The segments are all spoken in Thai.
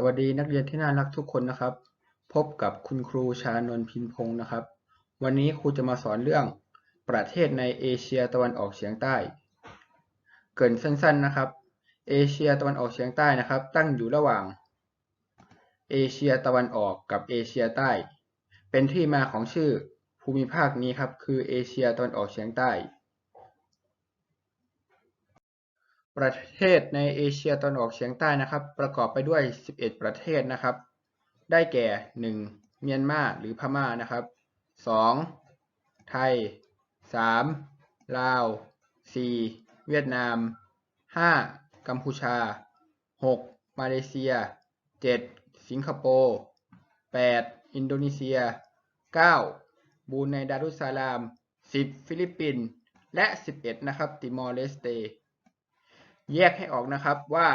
สวัสดีนักเรียนที่น่ารักทุกคนนะครับ พบกับคุณครูชานนพินพงศ์นะครับ วันนี้ครูจะมาสอนเรื่องประเทศในเอเชียตะวันออกเฉียงใต้ เกินสั้นๆนะครับ เอเชียตะวันออกเฉียงใต้นะครับ ตั้งอยู่ระหว่าง เอเชียตะวันออกกับเอเชียใต้ เป็นที่มาของชื่อภูมิภาคนี้ครับ คือเอเชียตะวันออกเฉียงใต้ ประเทศในเอเชียตะวันออกเฉียงใต้นะครับ ประกอบไปด้วย 11 ประเทศนะครับ ได้แก่ 1. เมียนมาหรือพม่านะครับ 2. ไทย 3. ลาว 4. เวียดนาม 5. กัมพูชา 6. มาเลเซีย 7. สิงคโปร์ 8. อินโดนีเซีย 9. บรูไนดารุสสาลาม 10. ฟิลิปปินส์และ 11 นะครับติมอร์เลสเต แยกให้ออกนะครับว่า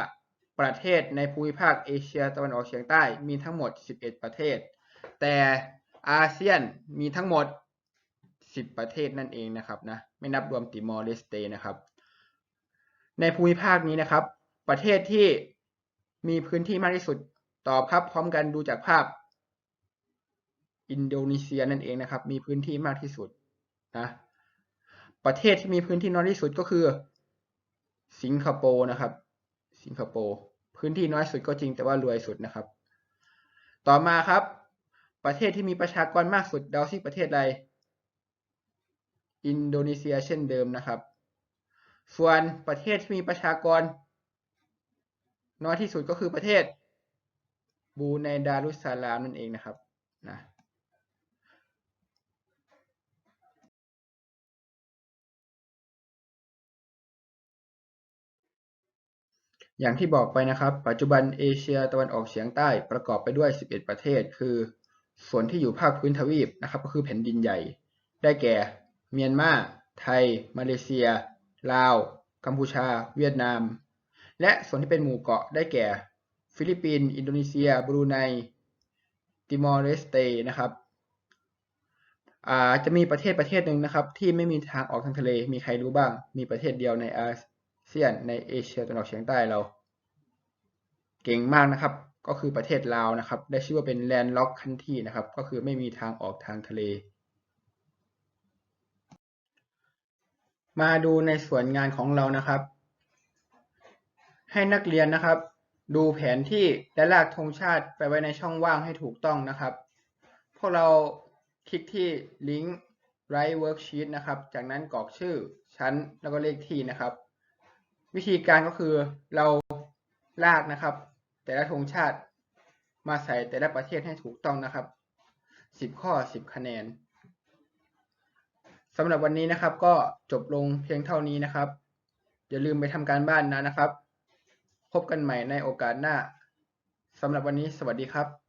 ประเทศในภูมิภาคเอเชียตะวันออกเฉียงใต้มีทั้งหมด 11 ประเทศ แต่อาเซียนมีทั้งหมด 10 ประเทศนั่นเองนะครับนะไม่นับรวมติมอร์เลสเตนะครับ ในภูมิภาคนี้นะครับ ประเทศที่มีพื้นที่มากที่สุดตอบครับพร้อมกันดูจากภาพ อินโดนีเซียนั่นเองนะครับ มีพื้นที่มากที่สุดนะประเทศที่มีพื้นที่น้อยที่สุดก็คือ สิงคโปร์นะครับ สิงคโปร์พื้นที่น้อยสุดก็จริงแต่ว่ารวยสุดนะครับ ต่อมาครับ ประเทศที่มีประชากรมากสุดเดาซิประเทศใดอินโดนีเซียเช่นเดิมนะครับ ส่วนประเทศที่มีประชากร น้อยที่สุดก็คือประเทศบูไนดารุสสาลามนั่นเองนะครับนะ อย่างที่บอกไปนะครับ ปัจจุบันเอเชียตะวันออกเฉียงใต้ประกอบไปด้วย 11 ประเทศ คือ ส่วนที่อยู่ภาคพื้นทวีปนะครับ ก็คือแผ่นดินใหญ่ ได้แก่ เมียนมา ไทย มาเลเซีย ลาว กัมพูชา เวียดนาม และส่วนที่เป็นหมู่เกาะได้แก่ ฟิลิปปินส์ อินโดนีเซีย บรูไน ติมอร์เลสเตนะครับอาจะมีประเทศประเทศหนึ่งนะครับ ที่ไม่มีทางออกทางทะเล มีใครรู้บ้าง มีประเทศเดียวในอา เซียนในเอเชียตะวันออกเฉียงใต้เรา เก่งมากนะครับ ก็คือประเทศลาวนะครับ ได้ชื่อว่าเป็นแลนด์ล็อกคันที่นะครับ ก็คือไม่มีทางออกทางทะเล มาดูในส่วนงานของเรานะครับ ให้นักเรียนนะครับ ดูแผนที่และลากธงชาติไปไว้ในช่องว่างให้ถูกต้องนะครับ พวกเราคลิกที่ลิงก์ Write Worksheet นะครับ จากนั้นกรอกชื่อชั้นแล้วก็เลขที่นะครับ วิธีการก็คือเราลากนะครับ แต่ละธงชาติมาใส่แต่ละประเทศให้ถูกต้องนะครับ 10 ข้อ 10 คะแนนสำหรับวันนี้นะครับ ก็จบลงเพียงเท่านี้นะครับ อย่าลืมไปทำการบ้านนะนะครับ พบกันใหม่ในโอกาสหน้าสำหรับวันนี้สวัสดีครับ